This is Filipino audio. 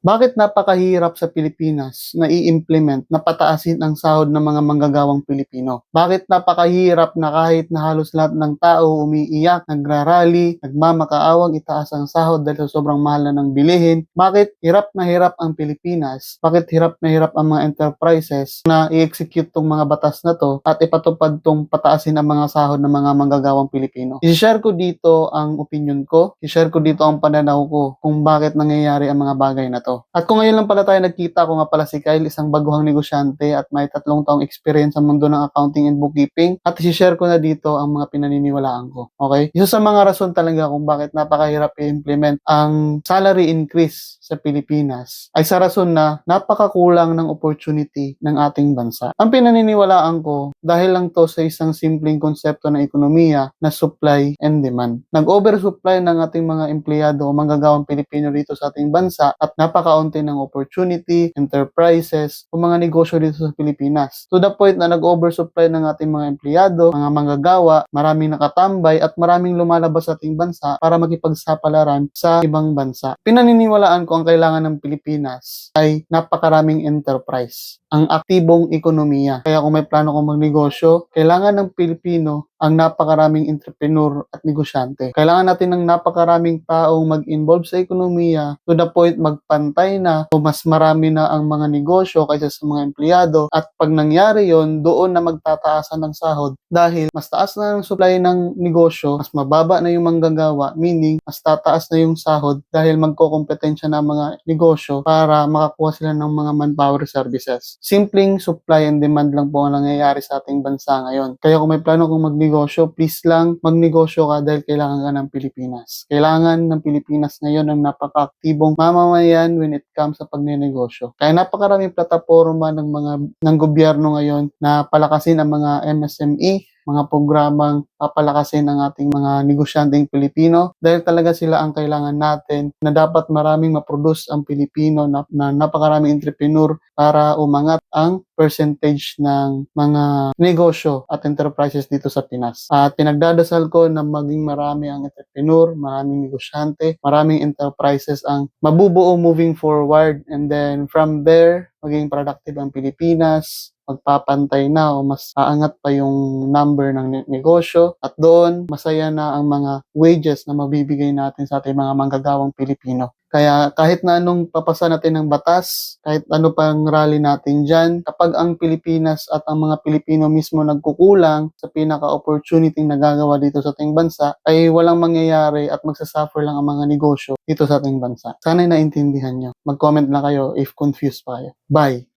Bakit napakahirap sa Pilipinas na i-implement na pataasin ang sahod ng mga manggagawang Pilipino? Bakit napakahirap na kahit na halos lahat ng tao umiiyak, nagrarally, nagmamakaawang itaas ang sahod dahil sobrang mahal na ng bilihin? Bakit hirap na hirap ang Pilipinas? Bakit hirap na hirap ang mga enterprises na i-execute tong mga batas na to at ipatupad tong pataasin ang mga sahod ng mga manggagawang Pilipino? I-share ko dito ang opinion ko, i-share ko dito ang pananaw ko kung bakit nangyayari ang mga bagay na to. At kung ngayon lang pala tayo nagkita, ako nga pala si Kyle, isang baguhang negosyante at may tatlong taong experience sa mundo ng accounting and bookkeeping at i-share ko na dito ang mga pinaniniwalaan ko. Okay? Isa sa mga rason talaga kung bakit napakahirap i-implement ang salary increase sa Pilipinas ay sa rason na napakakulang ng opportunity ng ating bansa. Ang pinaniniwalaan ko dahil lang to sa isang simpleng konsepto ng ekonomiya na supply and demand. Nag-oversupply ng ating mga empleyado o manggagawang Pilipino dito sa ating bansa at napakaunti ng opportunity, enterprises, o mga negosyo dito sa Pilipinas. To the point na nag-oversupply ng ating mga empleyado, mga manggagawa, maraming nakatambay at maraming lumalabas sa ating bansa para makipagsapalaran sa ibang bansa. Pinaniniwalaan ko ang kailangan ng Pilipinas ay napakaraming enterprise, ang aktibong ekonomiya. Kaya kung may plano kong magnegosyo, kailangan ng Pilipino ang napakaraming entrepreneur at negosyante. Kailangan natin ng napakaraming taong mag-involve sa ekonomiya to the point magpantay na o mas marami na ang mga negosyo kaysa sa mga empleyado at pag nangyari yon doon na magtataasan ng sahod dahil mas taas na ang supply ng negosyo, mas mababa na yung manggagawa, meaning mas tataas na yung sahod dahil magkokompetensya na mga negosyo para makakuha sila ng mga manpower services. Simpleng supply and demand lang po ang nangyayari sa ating bansa ngayon. Kaya kung may plano kong magnegosyo, please lang magnegosyo ka dahil kailangan ka ng Pilipinas. Kailangan ng Pilipinas ngayon ng napaka-aktibong mamamayan when it comes sa pagnenegosyo. Kaya napakaraming plataforma ng mga ng gobyerno ngayon na palakasin ang mga MSME, mga programang papalakasin ang ating mga negosyanteng Pilipino. Dahil talaga sila ang kailangan natin na dapat maraming maproduce ang Pilipino na, na napakaraming entrepreneur para umangat ang percentage ng mga negosyo at enterprises dito sa Pinas. At pinagdadasal ko na maging marami ang entrepreneur, maraming negosyante, maraming enterprises ang mabubuo moving forward. And then from there, maging productive ang Pilipinas, magpapantay na o mas aangat pa yung number ng ne- negosyo at doon masaya na ang mga wages na mabibigay natin sa ating mga manggagawang Pilipino. Kaya kahit na anong papasa natin ng batas, kahit ano pang rally natin dyan, kapag ang Pilipinas at ang mga Pilipino mismo nagkukulang sa pinaka-opportunity nagagawa dito sa ating bansa, ay walang mangyayari at magsasuffer lang ang mga negosyo dito sa ating bansa. Sana'y naintindihan nyo. Mag-comment lang kayo if confused pa kayo. Bye!